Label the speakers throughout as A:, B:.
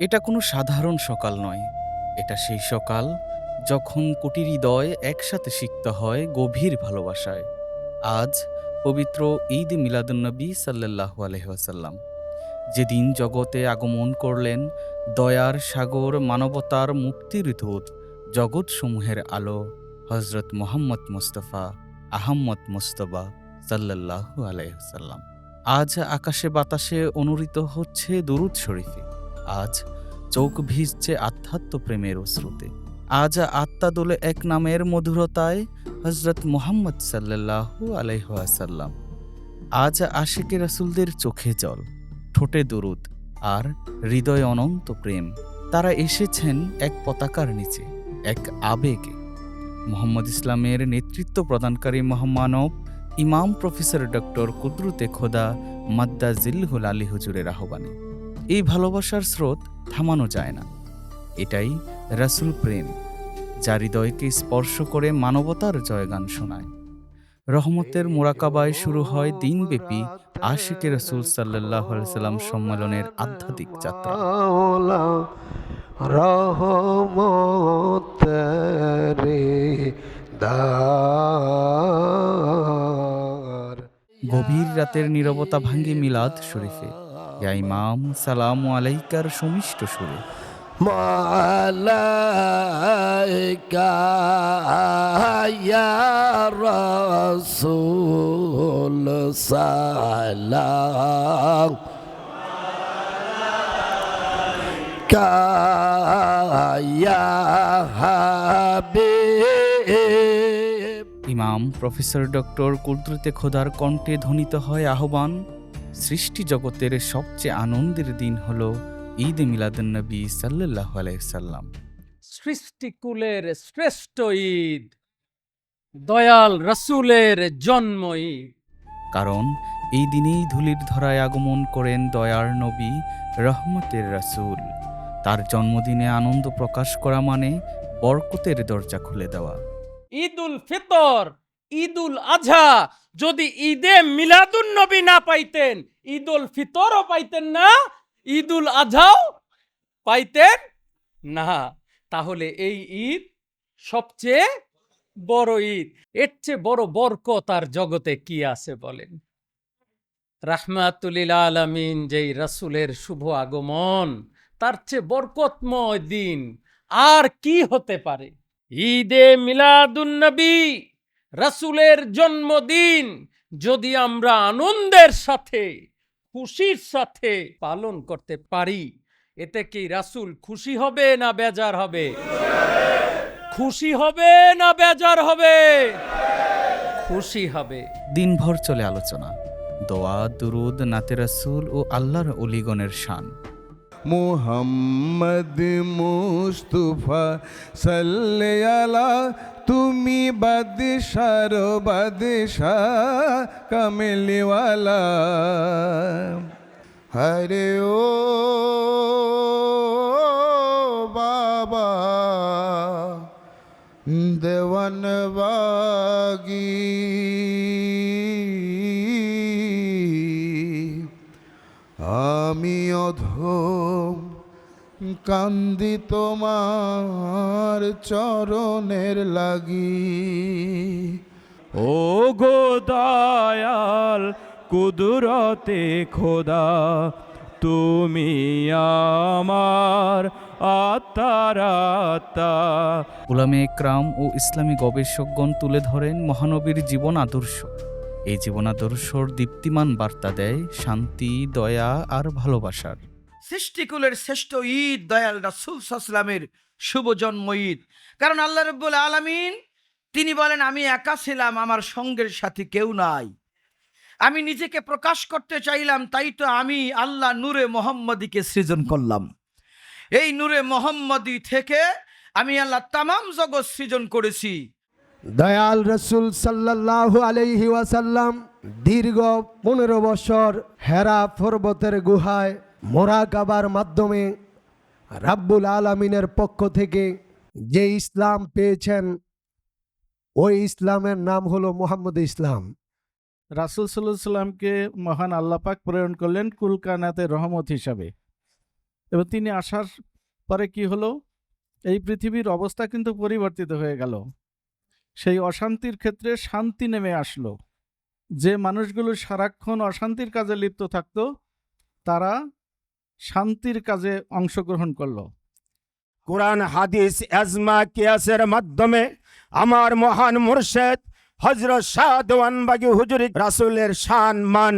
A: এটা কোনো সাধারণ সকাল নয়। এটা সেই সকাল যখন কোটি হৃদয় একসাথে সিক্ত হয় গভীর ভালোবাসায়। আজ পবিত্র ঈদ মিলাদুন্নবী সাল্লাল্লাহু আলহাসাল্লাম যেদিন জগতে আগমন করলেন দয়ার সাগর মানবতার মুক্তির দূত জগৎসমূহের আলো হজরত মোহাম্মদ মুস্তফা আহম্মদ মুস্তফা সাল্লাল্লাহু আলাইসাল্লাম আজ আকাশে বাতাসে অনুরিত হচ্ছে দুরুদ শরীফে। আজ চোখ ভিজছে আধ্যাত্ম প্রেমের অশ্রুতে। আজ আত্মা দোলে এক নামের মধুরতায় হজরত মোহাম্মদ সাল্লাল্লাহু আলাইহাসাল্লাম আজ আশিকে রাসুলদের চোখে জল, ঠোঁটে দুরুদ আর হৃদয় অনন্ত প্রেম। তারা এসেছেন এক পতাকার নিচে, এক আবেগে। মোহাম্মদ ইসলামের নেতৃত্ব প্রদানকারী মহামানব ইমাম প্রফেসর ডক্টর কুদরতে খোদা মাদ্দা জিল্লুল আলী হুজুরের আহ্বানে। এই ভালোবাসার স্রোত থামানো যায় না। এটাই রাসুল প্রেম যা হৃদয়কে স্পর্শ করে মানবতার জয়গান শোনায়। রহমতের মোরাকাবায় শুরু হয় দিনব্যাপী আশিকে রসুল সাল্লাহ সাল্লাম সম্মেলনের আধ্যাত্মিক যাত্রা।
B: রহমত
A: গভীর রাতের নীরবতা ভাঙ্গি মিলাদ শরীফে। ইয়া ইমাম সালাম আলাইকার সমিষ্ট সুরে।
B: মালাইকা ইয়া রাসূল সালাম। কায়া হাবিব।
A: ইমাম প্রফেসর ডক্টর কুদরতে খোদার কণ্ঠে ধ্বনিত হয় আহ্বান। সৃষ্টি জগতের সবচেয়ে আনন্দের দিন হল ঈদ মিলাদুন্নবী সাল্লাহ আলাইসাল্লাম
C: সৃষ্টিকুলের শ্রেষ্ঠ ঈদ দয়াল রসুলের জন্ম ঈদ।
A: কারণ এই দিনেই ধুলির ধরায় আগমন করেন দয়ার নবী রহমতের রাসূল। তার জন্মদিনে আনন্দ প্রকাশ করা মানে বরকতের দরজা খুলে দেওয়া।
C: ঈদ উল ফিতর ঈদ উল আজহা। যদি ঈদে মিলাদুন নবী না পাইতেন ঈদ উল ফিতরও পাইতেন না, ঈদুল আজহাও পাইতেন না। তাহলে এই ঈদ সবচেয়ে বড় ঈদ। এর চেয়ে বড় বরকত আর জগতে কি আছে বলেন? রাহমাতুলিল আলামিন যেই রাসূলের শুভ আগমন, তার চেয়ে বরকতময় দিন আর কি হতে পারে? ঈদে মিলাদুন্নবী রাসূলের জন্মদিন যদি আমরা আনন্দের সাথে, খুশির সাথে পালন করতে পারি, এতে কি রাসূল খুশি হবে না বেজার হবে? খুশি হবে না বেজার হবে? খুশি হবে।
A: দিনভর চলে আলোচনা। দোয়া, দুরুদ, নাতে রাসূল ও আল্লাহর অলিগণের শান।
D: মুহাম্মদ মুস্তুফা সাল্লে আলা তুমি বাদশার বাদশাহ কামেলিওয়ালা। হরে ও বাবা দেওয়ান বাগি আমি অধম কান্দি তোমার চরণের লাগি।
E: ও গো দয়াল কুদরতে খোদা তুমি আমার
A: উলামে একরাম ও ইসলামী গবেষকগণ তুলে ধরেন মহানবীর জীবন আদর্শ। এই জীবন আদর্শর দীপ্তিমান বার্তা দেয় শান্তি, দয়া আর ভালোবাসার।
F: সৃষ্টিকুলের শ্রেষ্ঠ ঈদ দয়াল রাসুল সাল্লামের শুভ জন্ম ঈদ। কারণ আল্লাহ রব্বুল আলামিন, তিনি বলেন, আমি একা ছিলাম, আমার সঙ্গের সাথে কেউ নাই। আমি নিজেকে প্রকাশ করতে চাইলাম, তাই তো আমি আল্লাহ নূরে মোহাম্মদীকে সৃজন করলাম। এই নূরে মোহাম্মদী থেকে আমি আল্লাহ তামাম জগৎ সৃজন করেছি।
B: দয়াল রসুল সাল্লাল্লাহু আলাইহি ওয়াসাল্লাম দীর্ঘ পনেরো বছর হেরা পর্বতের গুহায় মোরাকাবার মাধ্যমে রাব্বুল আলামিনের পক্ষ থেকে যে ইসলাম পেয়েছেন, ওই ইসলামের নাম হলো মোহাম্মদ ইসলাম।
E: রাসুল সাল্লাহ সাল্লামকে মহান আল্লাপাক প্রেরণ করলেন কুলকানাতে রহমত হিসাবে। এবং তিনি আসার পরে কি হলো? এই পৃথিবীর অবস্থা কিন্তু পরিবর্তিত হয়ে গেল। সেই অশান্তির ক্ষেত্রে শান্তি নেমে আসলো। যে মানুষগুলো সারাক্ষণ অশান্তির কাজে লিপ্ত থাকতো, তারা শান্তির কাজে অংশগ্রহণ করল।
G: কোরআন, হাদিস, আজমা, কিয়াসের মাধ্যমে আমার মহান মুর্শেদ হজরত শাহ দেওয়ানবাগি হুজুরি রাসুলের শান, মান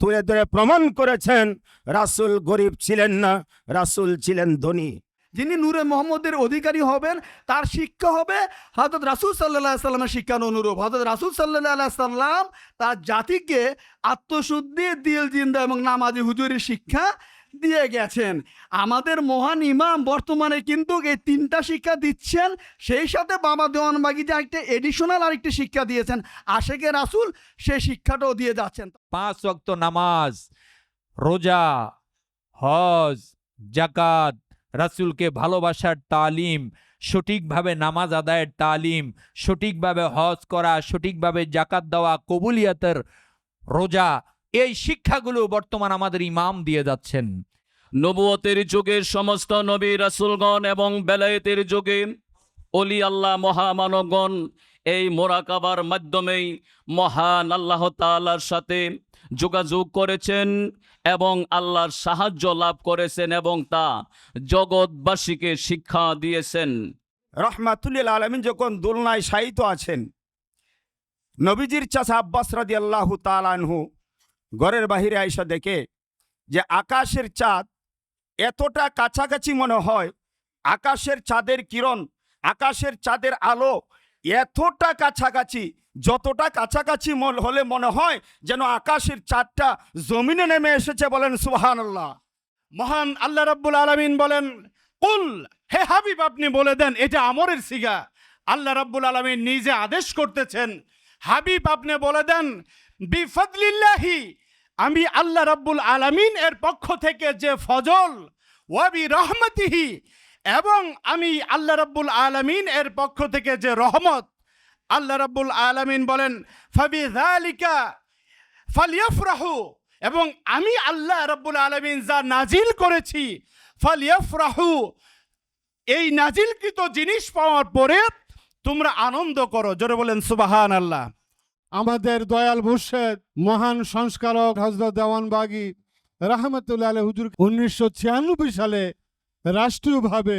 G: তুলে ধরে প্রমাণ করেছেন, রাসুল গরিব ছিলেন না, রাসুল ছিলেন ধনী।
H: যিনি নূরে মোহাম্মদের অধিকারী হবেন, তার শিক্ষা হবে হজরত রাসুল সাল্লাহ সাল্লামের শিক্ষার অনুরূপ। হজরত রাসুল সাল্লাহ সাল্লাম তার জাতিকে আত্মশুদ্ধি, দিল জিন্দা এবং নামাজি হুজুরের শিক্ষা দিয়ে গেছেন। আমাদের মহান ইমাম বর্তমানে কিন্তু এই তিনটা শিক্ষা দিচ্ছেন, সেই সাথে বাবা দেওয়ানবাগি যে একটা এডিশনাল আরেকটি শিক্ষা দিয়েছেন। আশেকে রাসুল সেই শিক্ষাটাও দিয়ে যাচ্ছেন।
I: পাঁচ ওয়াক্ত নামাজ, রোজা, হজ জাকাত রাসূলকে ভালোবাসার তালিম, সঠিকভাবে নামাজ আদায়ের তালিম, সঠিকভাবে হজ করা, সঠিকভাবে জাকাত দেওয়া, কবুলিয়াতের রোজা, এই শিক্ষাগুলো বর্তমান আমাদের ইমাম দিয়ে যাচ্ছেন।
A: নবুয়তের যুগের সমস্ত নবী রাসুলগণ এবং বেলায়েতের যুগে অলি আল্লাহ মহামানবগণ এই মোরাকাবার মাধ্যমেই মহান আল্লাহ তাআলার সাথে যোগাযোগ করেছেন এবং আল্লাহর সাহায্য লাভ করেছেন এবং তা জগৎবাসীকে শিক্ষা দিয়েছেন।
G: রহমাতুল্লিল আলমিন যখন দোলনায় শায়িত আছেন, নবীজির চাষা আব্বাস রাদি আল্লাহ তালানহু ঘরের বাহিরে আইসা দেখে যে আকাশের চাঁদ এতটা কাছাকাছি মনে হয়, আকাশের চাঁদের কিরণ, আকাশের চাঁদের আলো এতটা কাছাকাছি যতটা কাছাকাছি হলে মনে হয় যেন আকাশের চারটা জমিনে নেমে এসেছে বলেন সুহান আল্লাহ মহান আল্লাহ রাব্বুল আলমিন বলেন, কুল, হে হাবিব, আপনি বলে দেন, এটা আমরের সিগা। আল্লাহ রাব্বুল আলমিন নিজে আদেশ করতেছেন, হাবিব, আপনি বলে দেন, বিফদলিল্লাহি, আমি আল্লাহ রাব্বুল আলামিন এর পক্ষ থেকে যে ফজল, ওয়াবি রহমতিহি, এবং আমি আল্লাহ রাব্বুল আলামিন এর পক্ষ থেকে যে রহমত আল্লাহ রাব্বুল আলামিন বলেন ফাবি যালিকা ফালিয়াফরাহু। এবং আমি আল্লাহ রাব্বুল আলামিন যা নাজিল করেছি, ফালিয়াফরাহু। এই নাজিলকৃত জিনিস পাওয়ার পরে তোমরা আনন্দ করো। জোরে বলেন সুবাহান আল্লাহ
J: আমাদের দয়াল মুর্শেদ, মহান সংস্কারক হজরত দেওয়ানবাগি রাহমাতুল্লাহ আলাইহি হুজুর উনিশশো ছিয়ানব্বই সালে রাষ্ট্রীয়ভাবে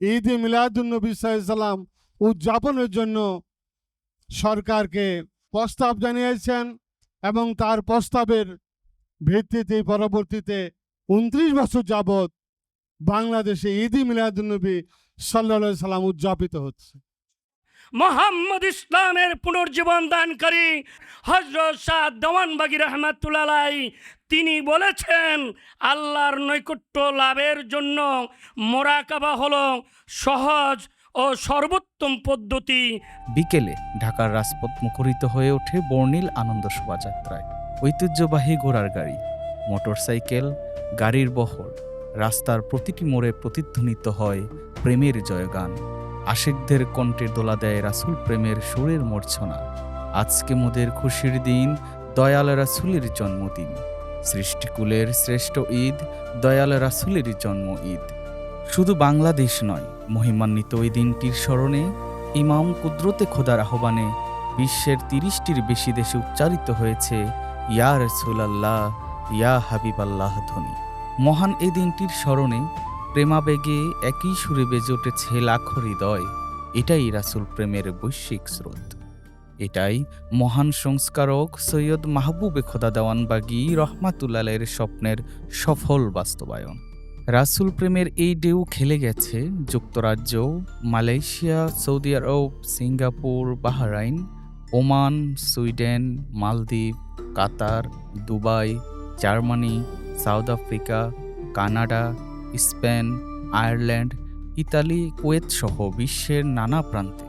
J: ঈদ এ মিলাদুন্নবী সাল্লাম উদযাপনের জন্য সরকারকে প্রস্তাব জানিয়েছেন এবং তার প্রস্তাবের ভিত্তিতে পরবর্তীতে উনত্রিশ বছর যাবৎ বাংলাদেশে ঈদ ই মিলাদুন্নবী সাল্লা সাল্লাম উদযাপিত হচ্ছে।
C: মোহাম্মদ ইসলামের পুনর্জীবন দানকারী হজরত শাহ দেওয়ানবাগি রহমাতুল্লাহ তিনি বলেছেন, আল্লাহর নৈকট্য লাভের জন্য মোরাকাবা হলো সহজ ও সর্বোত্তম পদ্ধতি।
A: বিকেলে ঢাকার রাজপথ মুখরিত হয়ে ওঠে বর্ণিল আনন্দ শোভাযাত্রায়। ঐতিহ্যবাহী ঘোড়ার গাড়ি, মোটরসাইকেল, গাড়ির বহর, রাস্তার প্রতিটি মোড়ে প্রতিধ্বনিত হয় প্রেমের জয়গান। আশেকদের কণ্ঠে দোলা দেয় রাসুল প্রেমের সুরের মূর্ছনা। আজকে মোদের খুশির দিন, দয়াল রাসুলের জন্মদিন। সৃষ্টিকুলের শ্রেষ্ঠ ঈদ, দয়াল রাসুলের জন্ম ঈদ শুধু বাংলাদেশ নয়, মহিমান্বিত ওই দিনটির স্মরণে ইমাম কুদরতে খোদার আহ্বানে বিশ্বের তিরিশটির বেশি দেশে উচ্চারিত হয়েছে, ইয়া রসুলাল্লাহ, ইয়া হাবিবাল্লাহ ধ্বনি। মহান এই দিনটির স্মরণে প্রেমাবেগে একই সুরে বেজে উঠেছে লাখো হৃদয়। এটাই রাসুল প্রেমের বৈশ্বিক স্রোত। এটাই মহান সংস্কারক সৈয়দ মাহবুবে খোদা দেওয়ানবাগি রহমাতুল্লালের স্বপ্নের সফল বাস্তবায়ন। রাসুল প্রেমের এই ঢেউ খেলে গেছে যুক্তরাজ্য, Malaysia, Saudi Arab, Singapore, Bahrain, Oman, Sweden, মালদ্বীপ, Qatar, Dubai, Germany, South Africa, Canada, Spain, Ireland, Italy, Kuwait সহ বিশ্বের নানা প্রান্তে।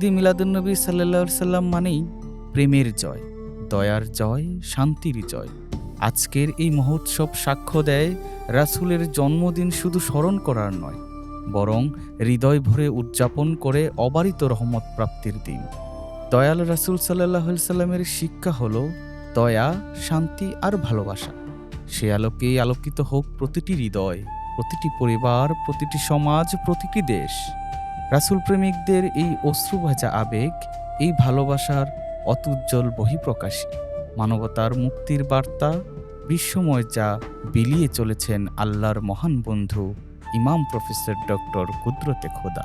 A: ঈদে মিলাদুন্নবী সাল্লা সাল্লাম মানেই প্রেমের জয়, দয়ার জয়, শান্তির জয়। আজকের এই মহোৎসব সাক্ষ্য দেয় রাসূলের জন্মদিন শুধু স্মরণ করার নয়, বরং হৃদয় ভরে উদযাপন করে অবারিত রহমত প্রাপ্তির দিন। দয়াল রাসূল সাল্লাহ সাল্লামের শিক্ষা হল দয়া, শান্তি আর ভালোবাসা। সে আলোকেই আলোকিত হোক প্রতিটি হৃদয়, প্রতিটি পরিবার, প্রতিটি সমাজ, প্রতিটি দেশ। রাসূল প্রেমিকদের এই অশ্রুভাজা আবেগ, এই ভালোবাসার অতুজ্জ্বল বহিঃপ্রকাশী মানবতার মুক্তির বার্তা বিশ্বময় যা বিলিয়ে চলেছেন আল্লাহর মহান বন্ধু ইমাম প্রফেসর ডক্টর কুদরতে খোদা।